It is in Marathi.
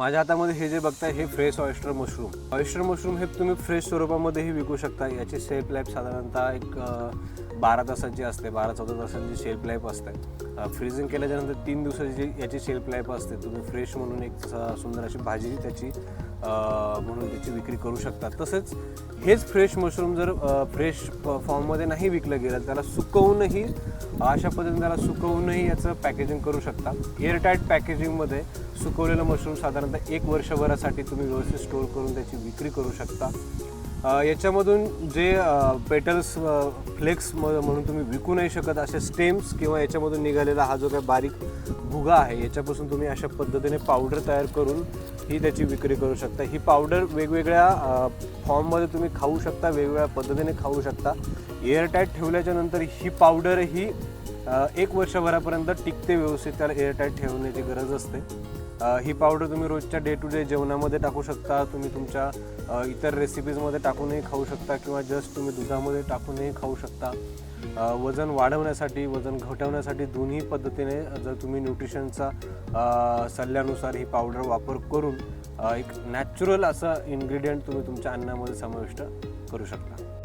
माझ्या हातामध्ये हे जे बघताय हे fresh oyster mushroom. Oyster mushroom हे तुम्ही फ्रेश स्वरूपामध्येही विकू शकता. याची शेल्फ लाईफ साधारणतः एक बारा तासाची असते. बारा चौदा तासांची शेल्फ लाईफ असते. फ्रीजिंग केल्याच्यानंतर तीन दिवसाची याची शेल्फ लाईफ असते. तुम्ही फ्रेश म्हणून एक सुंदर अशी भाजी त्याची म्हणून त्याची विक्री करू शकता तसेच हेच फ्रेश मशरूम जर फ्रेश फॉर्ममध्ये नाही विकलं गेलं त्याला सुकवूनही अशा पद्धतीने त्याला सुकवूनही याचं पॅकेजिंग करू शकता. एअरटाईट पॅकेजिंगमध्ये सुकवलेलं मशरूम साधारणतः एक वर्षभरासाठी तुम्ही व्यवस्थित स्टोअर करून त्याची विक्री करू शकता. याच्यामधून जे पेटल्स फ्लेक्स म्हणून तुम्ही विकू नाही शकत असे स्टेम्स किंवा याच्यामधून निघालेला हा जो काही बारीक भुगा आहे याच्यापासून तुम्ही अशा पद्धतीने पावडर तयार करून ही त्याची विक्री करू शकता. ही पावडर वेगवेगळ्या फॉर्ममध्ये तुम्ही खाऊ शकता वेगवेगळ्या पद्धतीने खाऊ शकता. एअरटाईट ठेवल्याच्या नंतर ही पावडर ही एक वर्षभरापर्यंत टिकते व्यवस्थित त्याला एअरटाईट ठेवण्याची गरज असते. ही पावडर तुम्ही रोजच्या डे टू डे जेवणामध्ये टाकू शकता. तुम्ही तुमच्या इतर रेसिपीजमध्ये टाकूनही खाऊ शकता किंवा जस्ट तुम्ही दुधामध्ये टाकूनही खाऊ शकता. वजन वाढवण्यासाठी वजन घटवण्यासाठी दोन्ही पद्धतीने जर तुम्ही न्यूट्रिशनचा सल्ल्यानुसार ही पावडर वापर करून एक नॅचरल असं इन्ग्रेडियंट तुम्ही तुमच्या अन्नामध्ये समाविष्ट करू शकता.